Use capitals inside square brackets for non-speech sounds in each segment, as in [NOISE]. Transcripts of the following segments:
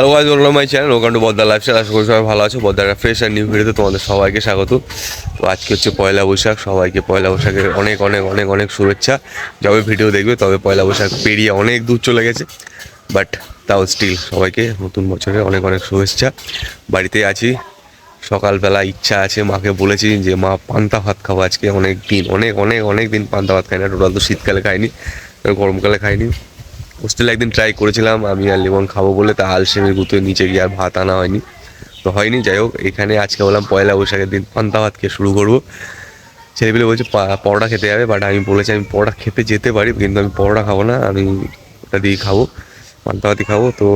Hello guys welcome my channel ওখান two বদ্দা lifestyle আশা করি সবাই ভালো আছো। বদ্দার ফ্রেশ আর নিউ ভিডিওতে তোমাদের সবাইকে স্বাগত। তো আজকে হচ্ছে পয়লা বৈশাখ। সবাইকে পয়লা বৈশাখের অনেক অনেক অনেক অনেক শুভেচ্ছা। যবে ভিডিও দেখবে, তবে পয়লা বৈশাখ পেরিয়ে অনেক দূর চলে গেছে। বাট তাও স্টিল সবাইকে নতুন বছরের অনেক অনেক শুভেচ্ছা। বাড়িতে আছি। সকালবেলা ইচ্ছা আছে মাকে বলেছি যে, মা, পান্তা ভাত খাব আজকে। অনেক দিন, অনেক অনেক অনেক দিন পান্তা ভাত খাই না। টোটাল তো শীতকালে খাইনি, গরমকালে খাইনি। হোস্টেলে একদিন ট্রাই করেছিলাম, আমি আর লিমন খাব বলে, তা আলসেমির গুঁতোয় নিচে গিয়ে আর ভাত আনা হয়নি। তো হয়নি, যাই হোক, এখানে আজকে বললাম পয়লা বৈশাখের দিন পান্তা ভাত খেয়ে শুরু করব। ছেলেপিলে বলছে পরোটা খেতে যাবে? বাট আমি বলেছি, আমি পরোটা খেতে যেতে পারি, কিন্তু আমি পরোটা খাব না, আমি ওটা দিয়ে খাব, পান্তা ভাতই খাব। তো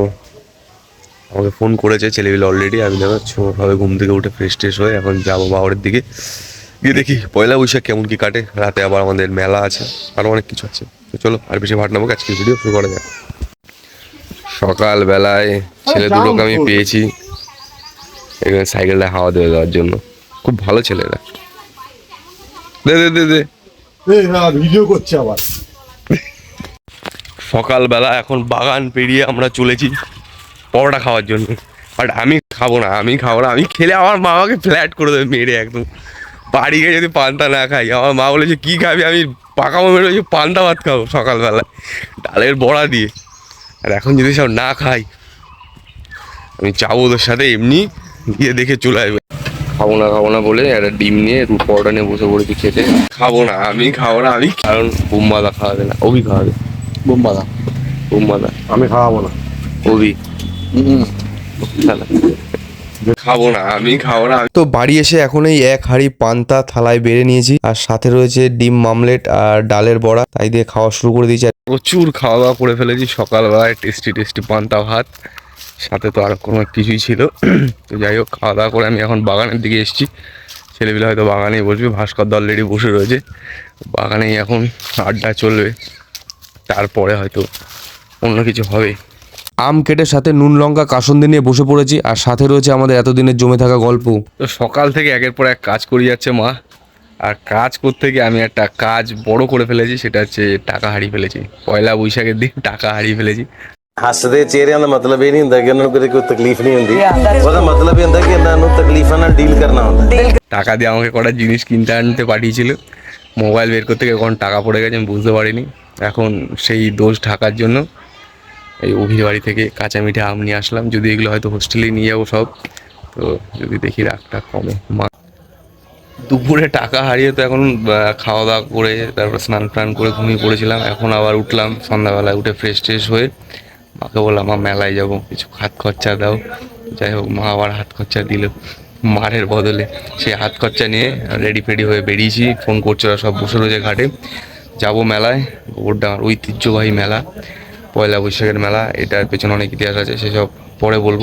আমাকে ফোন করেছে, ছেলেপিলে অলরেডি আমি দেখো ছোটভাবে ঘুম থেকে উঠে ফ্রেশ ট্রেশ হয়ে এখন যাব বাউরের দিকে। গিয়ে দেখি পয়লা বৈশাখ কেমন কি কাটে। রাতে আবার আমাদের মেলা আছে আরও অনেক কিছু আছে। তো চলো আর বেশি ভাট নেব আজকে ভিডিও শুরু করা যাক। সকালবেলায় ছেলে দুটোকে আমি পেয়েছি। এখানে সাইকেলটা হাওয়া দেওয়া দেওয়ার জন্য। খুব ভালো ছেলেরা দে দে দে দে। ভিডিও করছে আবার। সকালবেলা এখন বাগান পেরিয়ে আমরা চলেছি পরোটা খাওয়ার জন্য। বাট আমি খাব না আমি খাব না আমি খেলে আমার মা আমাকে ফ্ল্যাট করে দেবে মেরে একদম। বাড়ি গিয়ে যদি পান্তা না খাই আমার মা বলেছে কী খাবি? আমি পাকামো বলছি পান্তা ভাত খাব সকালবেলা ডালের বড়া দিয়ে। আর এখন যদি সব না খাই আমি যাব ওদের সাথে এমনি গিয়ে দেখে চলে আসবে। খাব না খাব না বলে একটা ডিম নিয়ে একটু পরোটা নিয়ে বসে পড়েছি খেতে। খাব না আমি খাব না আমি কারণ বুম্বাদা খাওয়াবে না অভি খাওয়াবে। বোম্বাদা বুম্বাদা আমি খাওয়াবো না। অভি। খাব না আমি খাব না। তো বাড়ি এসে এখন এই এক হাঁড়ি পান্তা থালায় বেড়ে নিয়েছি আর সাথে রয়েছে ডিম মামলেট আর ডালের বড়া তাই দিয়ে খাওয়া শুরু করে দিয়েছি। আর প্রচুর খাওয়া দাওয়া করে ফেলেছি সকালবেলায় টেস্টি টেস্টি পান্তা ভাত সাথে তো আর কোনো কিছুই ছিল। [CLEARS THROAT] তো যাই হোক খাওয়া দাওয়া করে আমি এখন বাগানের দিকে এসেছি। ছেলেপিলে হয়তো বাগানেই বসবে ভাস্কর দল অলরেডি বসে রয়েছে। বাগানেই এখন আড্ডা চলবে তারপরে হয়তো অন্য কিছু হবে। আম কেটে সাথে নুন লঙ্কা কাসন্দি নিয়ে বসে পড়েছি আর সাথে রয়েছে আমাদের এতদিনের জমে থাকা গল্প তো সকাল থেকে একের পর এক কাজ করে যাচ্ছে মা আর কাজ করতে গিয়ে আমি একটা কাজ বড় করে ফেলেছি সেটা হচ্ছে টাকা হারিয়ে ফেলেছি পয়লা বৈশাখের দিন টাকা ਹਾਰੀਏ ফেলেছি ਹੱਸਦੇ ਚਿਹਰਿਆਂ ਦਾ ਮਤਲਬ ਇਹ ਨਹੀਂ ਹੁੰਦਾ ਕਿ ਉਹਨਾਂ ਨੂੰ ਕਦੇ ਕੋਈ ਤਕਲੀਫ ਨਹੀਂ ਹੁੰਦੀ ਉਹਦਾ ਮਤਲਬ ਇਹ ਹੁੰਦਾ ਕਿ ਇਹਨਾਂ ਨੂੰ ਤਕਲੀਫਾਂ ਨਾਲ ਡੀਲ ਕਰਨਾ ਹੁੰਦਾ টাকা দিয়ে আমাকে কটা জিনিস কিনতে আনতে পাঠিয়েছিল মোবাইল বের করতে গিয়ে কখন টাকা পড়ে গেছে আমি বুঝতে পারিনি এখন সেই দোষ ঢাকার জন্য এই অভির বাড়ি থেকে কাঁচা মিঠে আম নিয়ে আসলাম। যদি এগুলো হয়তো হোস্টেলে নিয়ে যাব সব। তো যদি দেখি রাগটা কমে। মা দুপুরে টাকা হারিয়ে তো এখন খাওয়া দাওয়া করে, তারপর স্নান টান করে ঘুমিয়ে পড়েছিলাম। এখন আবার উঠলাম, সন্ধ্যাবেলায় উঠে ফ্রেশ ট্রেশ হয়ে মাকে বললাম, মা, মেলায় যাব, কিছু হাত খরচা দাও। যাই হোক, মা আবার হাত খরচা দিল মারের বদলে। সেই হাত খরচা নিয়ে রেডি ফেডি হয়ে বেরিয়েছি। ফোন করছে সব বসে রয়েছে ঘাটে। যাব মেলায় গোবরডাঙ্গার ঐতিহ্যবাহী মেলা। পয়লা বৈশাখের মেলা এটার পেছনে অনেক ইতিহাস আছে সেসব পরে বলব।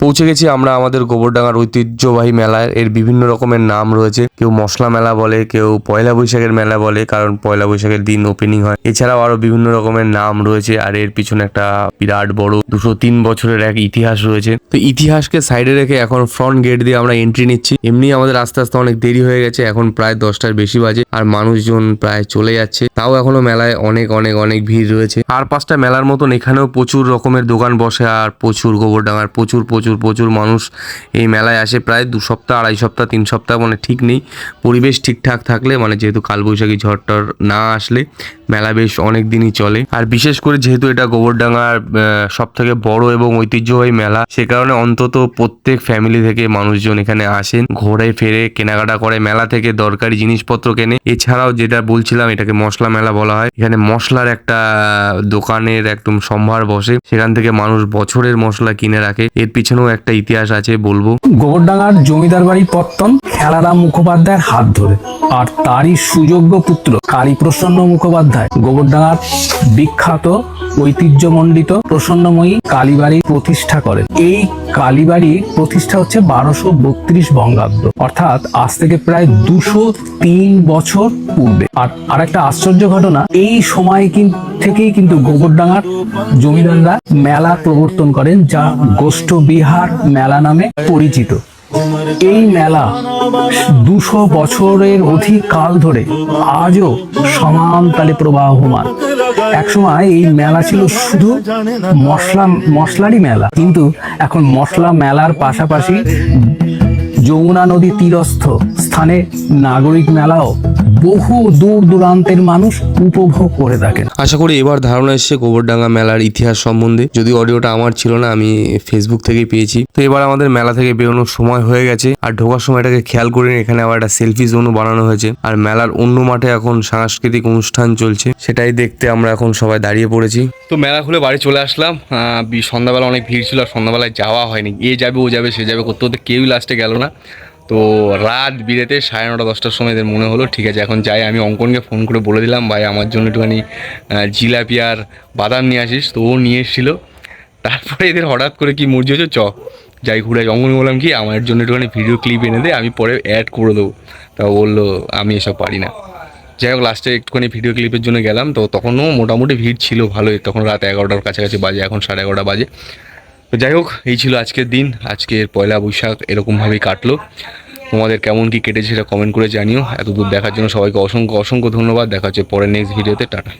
পৌঁছে গেছি আমরা আমাদের গোবরডাঙ্গার ঐতিহ্যবাহী মেলায়। এর বিভিন্ন রকমের নাম রয়েছে। কেউ মশলা মেলা বলে, কেউ পয়লা বৈশাখের মেলা বলে, কারণ পয়লা বৈশাখের দিন ওপেনিং হয়। এছাড়াও আরও বিভিন্ন রকমের নাম রয়েছে, আর এর পিছনে একটা বিরাট বড় দুশো তিন বছরের এক ইতিহাস রয়েছে। তো ইতিহাসকে সাইডে রেখে এখন ফ্রন্ট গেট দিয়ে আমরা এন্ট্রি নিচ্ছি। এমনি আমাদের আস্তে আস্তে অনেক দেরি হয়ে গেছে, এখন প্রায় দশটার বেশি বাজে, আর মানুষজন প্রায় চলে যাচ্ছে। তাও এখনও মেলায় অনেক অনেক অনেক ভিড় রয়েছে। আর পাঁচটা মেলার মতন এখানেও প্রচুর রকমের দোকান বসে, আর প্রচুর গোবরডাঙ্গার, প্রচুর প্রচুর প্রচুর প্রচুর মানুষ এই মেলায় আসে। প্রায় দু সপ্তাহ, আড়াই সপ্তাহ, তিন সপ্তাহ মানে ঠিক নেই। পরিবেশ ঠিকঠাক থাকলে মানে যেহেতু কালবৈশাখী ঝড় টর না আসলে মেলা বেশ অনেক দিনই চলে। আর বিশেষ করে যেহেতু এটা গোবরডাঙ্গার সব থেকে বড় এবং ঐতিহ্যবাহী মেলা, সে কারণে অন্তত প্রত্যেক ফ্যামিলি থেকে মানুষজন এখানে আসেন, ঘোরে ফেরে, কেনাকাটা করে, মেলা থেকে দরকারি জিনিসপত্র কেনে। এছাড়াও যেটা বলছিলাম, এটাকে মশলা মেলা বলা হয়। এখানে মশলার একটা দোকানের একদম সম্ভার বসে। সেখান থেকে মানুষ বছরের মশলা কিনে রাখে। এর পিছনেও একটা ইতিহাস আছে, বলব। গোবরডাঙ্গার জমিদার বাড়ির পত্তন, খেলারাম মুখোপাধ্যায়ের হাত ধরে। আর তারই সুযোগ্য পুত্র কালীপ্রসন্ন মুখোপাধ্যায়। গোবরডাঙ্গার বিখ্যাত ঐতিহ্যমণ্ডিত প্রসন্নময়ী কালীবাড়ি প্রতিষ্ঠা করেন এই কালীবাড়ি প্রতিষ্ঠা হচ্ছে বারোশো বত্রিশ বঙ্গাব্দ। অর্থাৎ আজ থেকে প্রায় দুশো তিন বছর পূর্বে। আর আরেকটা আশ্চর্য ঘটনা, এই সময় থেকেই কিন্তু গোবরডাঙ্গার জমিদাররা মেলা প্রবর্তন করেন, যা গোষ্ঠ বিহার মেলা নামে পরিচিত। এই মেলা দুশো বছরের অধিক কাল ধরে আজও সমান তালে প্রবাহমান। একসময় এই মেলা ছিল শুধু মশলা, মশলারই মেলা, কিন্তু এখন মশলা মেলার পাশাপাশি যমুনা নদী তীরস্থ স্থানে নাগরিক মেলাও বহু দূর দূরান্তের মানুষ উপভোগ করে থাকেন। আশা করি এবার ধারণা এসছে গোবরডাঙ্গা মেলার ইতিহাস সম্বন্ধে। যদি অডিওটা আমার ছিল না আমি ফেসবুক থেকেই পেয়েছি। তো এবার আমাদের মেলা থেকে বেরোনোর সময় হয়ে গেছে। আর ঢোকার সময় এটাকে খেয়াল করিনি এখানে আবার একটা সেলফি জোনও বানানো হয়েছে। আর মেলার অন্য মাঠে এখন সাংস্কৃতিক অনুষ্ঠান চলছে। সেটাই দেখতে আমরা এখন সবাই দাঁড়িয়ে পড়েছি। তো মেলা খুলে বাড়ি চলে আসলাম। আহ, সন্ধ্যাবেলা অনেক ভিড় ছিল আর সন্ধ্যাবেলায় যাওয়া হয়নি। এ যাবে ও যাবে সে যাবে করতে করতে কেউই লাস্টে গেল না। তো রাত বিরেতে সাড়ে নটা, দশটার সময় এদের মনে হলো, ঠিক আছে, এখন যাই। আমি অঙ্কনকে ফোন করে বলে দিলাম, ভাই, আমার জন্য একটুখানি জিলাপি আর বাদাম নিয়ে আসিস। তো ও নিয়ে এসেছিল। তারপরে এদের হঠাৎ করে কি মর্জি হচ্ছে চ, যাই ঘুরে আসি। অঙ্কন বললাম কি, আমার জন্য একটুখানি ভিডিও ক্লিপ এনে দে, আমি পরে অ্যাড করে দেবো। তা বলল, আমি এসব পারি না। যাই হোক লাস্টে একটুখানি ভিডিও ক্লিপের জন্য গেলাম। তো তখনও মোটামুটি ভিড় ছিল ভালোই। তখন রাত এগারোটার কাছাকাছি বাজে, এখন সাড়ে এগারোটা বাজে। তো যাই হোক, এই ছিল আজকের দিন। আজকের পয়লা বৈশাখ এরকমভাবেই কাটলো। তোমাদের কেমন কি কেটেছে সেটা কমেন্ট করে জানিও। এত দূর দেখার জন্য সবাইকে অসংখ্য অসংখ্য ধন্যবাদ। দেখা হচ্ছে পরে নেক্সট ভিডিওতে টাটা।